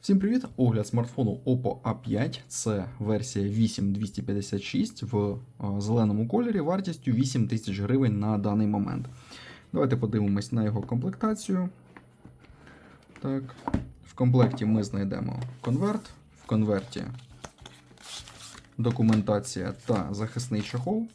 Всім привіт! Огляд смартфону Oppo A5. Це версія 8256 в е, зеленому кольорі вартістю 8 тисяч гривень на даний момент. Давайте подивимось на його комплектацію. Так. В комплекті ми знайдемо конверт. В конверті документація та захисний чохол.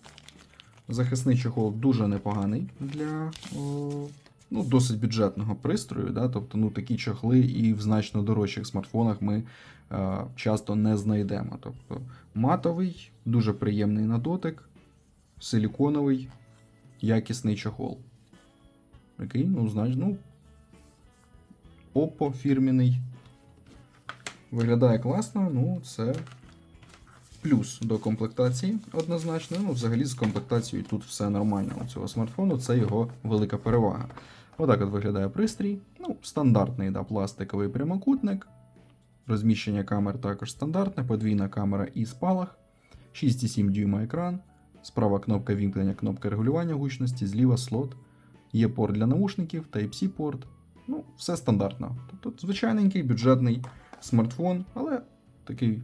Захисний чохол дуже непоганий для о, ну, досить бюджетного пристрою. Да? Тобто ну, такі чохли і в значно дорожчих смартфонах ми е, часто не знайдемо. Тобто матовий, дуже приємний на дотик, силіконовий, якісний чохол. Який, ну, знач, ну, Oppo фірміний. Виглядає класно, ну, це плюс до комплектації однозначно. Ну, взагалі з комплектацією тут все нормально у цього смартфону, це його велика перевага. Отак от виглядає пристрій. Ну, стандартний да, пластиковий прямокутник. Розміщення камер також стандартне, подвійна камера і спалах, 6,7 дюйма екран, справа кнопка вімкнення, кнопка регулювання гучності, зліва слот. Є порт для наушників, Type-C порт. Ну, все стандартно. Тобто звичайненький бюджетний смартфон, але такий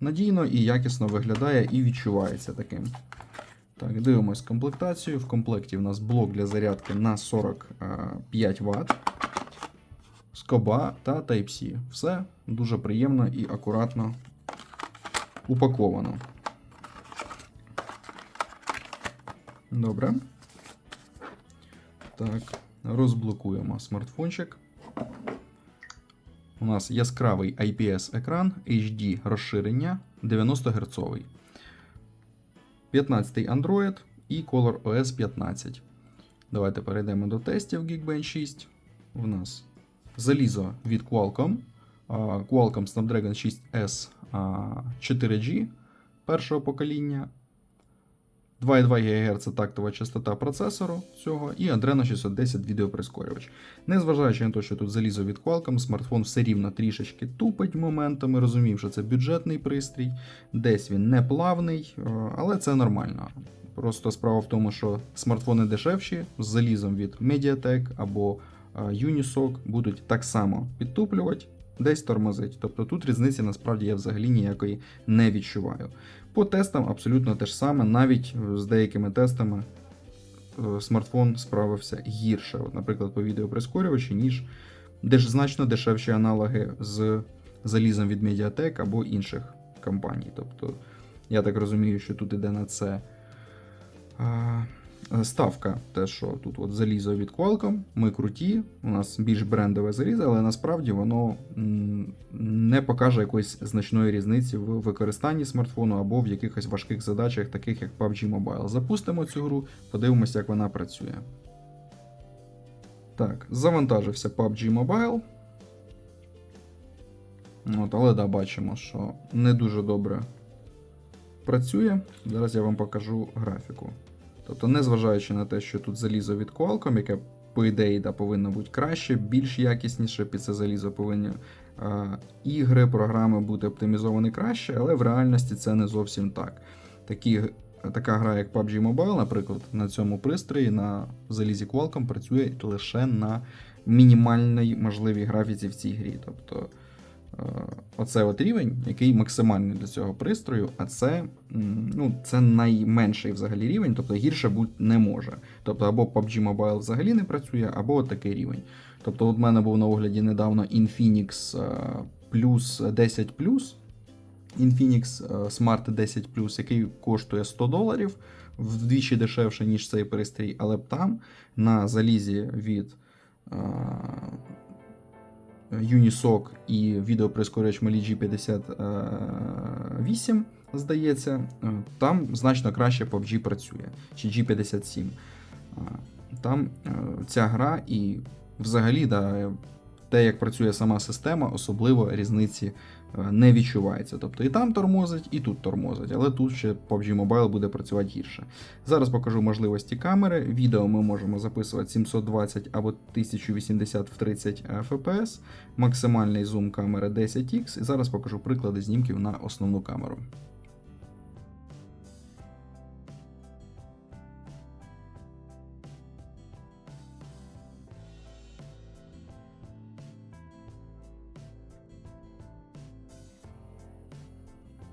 надійно і якісно виглядає і відчувається таким. Так, дивимось комплектацію. В комплекті в нас блок для зарядки на 45 Вт, скоба та Type-C. Все дуже приємно і акуратно упаковано. Добре. Так, розблокуємо смартфончик. У нас яскравий IPS екран HD розширення 90 Гц. 15 Android і Color OS 15. Давайте перейдемо до тестів Geekbench 6. У нас залізо від Qualcomm. Qualcomm Snapdragon 6S 4G першого покоління. 2,2 ГГц тактова частота процесору цього і Adreno 610 відеоприскорювач. Незважаючи на те, що тут залізо від Qualcomm, смартфон все рівно трішечки тупить моментами. Розумів, що це бюджетний пристрій, десь він не плавний, е, але це нормально. Просто справа в тому, що смартфони дешевші з залізом від Mediatek або е, Unisoc будуть так само підтуплювати, десь тормозить. Тобто тут різниці насправді я взагалі ніякої не відчуваю. По тестам абсолютно те ж саме, навіть з деякими тестами е, смартфон справився гірше, От, наприклад, по відеоприскорювачі, ніж деш, значно дешевші аналоги з залізом від Mediatek або інших компаній. Тобто, я так розумію, що тут іде на це ставка, те, що тут от залізо від Qualcomm, ми круті, у нас більш брендове залізо, але насправді воно не покаже якоїсь значної різниці в використанні смартфону або в якихось важких задачах, таких як PUBG Mobile. Запустимо цю гру, подивимося, як вона працює. Так, завантажився PUBG Mobile. От, але да, бачимо, що не дуже добре працює. Зараз я вам покажу графіку. Тобто, незважаючи на те, що тут залізо від Qualcomm, яке, по ідеї, да, повинно бути краще, більш якісніше, під це залізо повинні а, ігри, програми бути оптимізовані краще, але в реальності це не зовсім так. Такі, така гра, як PUBG Mobile, наприклад, на цьому пристрої на залізі Qualcomm працює лише на мінімальній можливій графіці в цій грі. Тобто Е, Оце от рівень, який максимальний для цього пристрою, а це ну, це найменший взагалі рівень, тобто гірше бути не може. Тобто або PUBG Mobile взагалі не працює, або такий рівень. Тобто, от в мене був на огляді недавно Infinix е, Plus 10 Infinix е, Smart 10 який коштує 100 доларів, вдвічі дешевше, ніж цей пристрій, але там на залізі від. Unisoc і відеоприскорювач Mali G58, здається, е, там значно краще PUBG працює, чи G57. Там е, ця гра і взагалі да, те, як працює сама система, особливо різниці е, не відчувається. Тобто і там тормозить, і тут тормозить, але тут ще PUBG Mobile буде працювати гірше. Зараз покажу можливості камери. Відео ми можемо записувати 720 або 1080 в 30 FPS, максимальний зум камери 10X. І зараз покажу приклади знімків на основну камеру.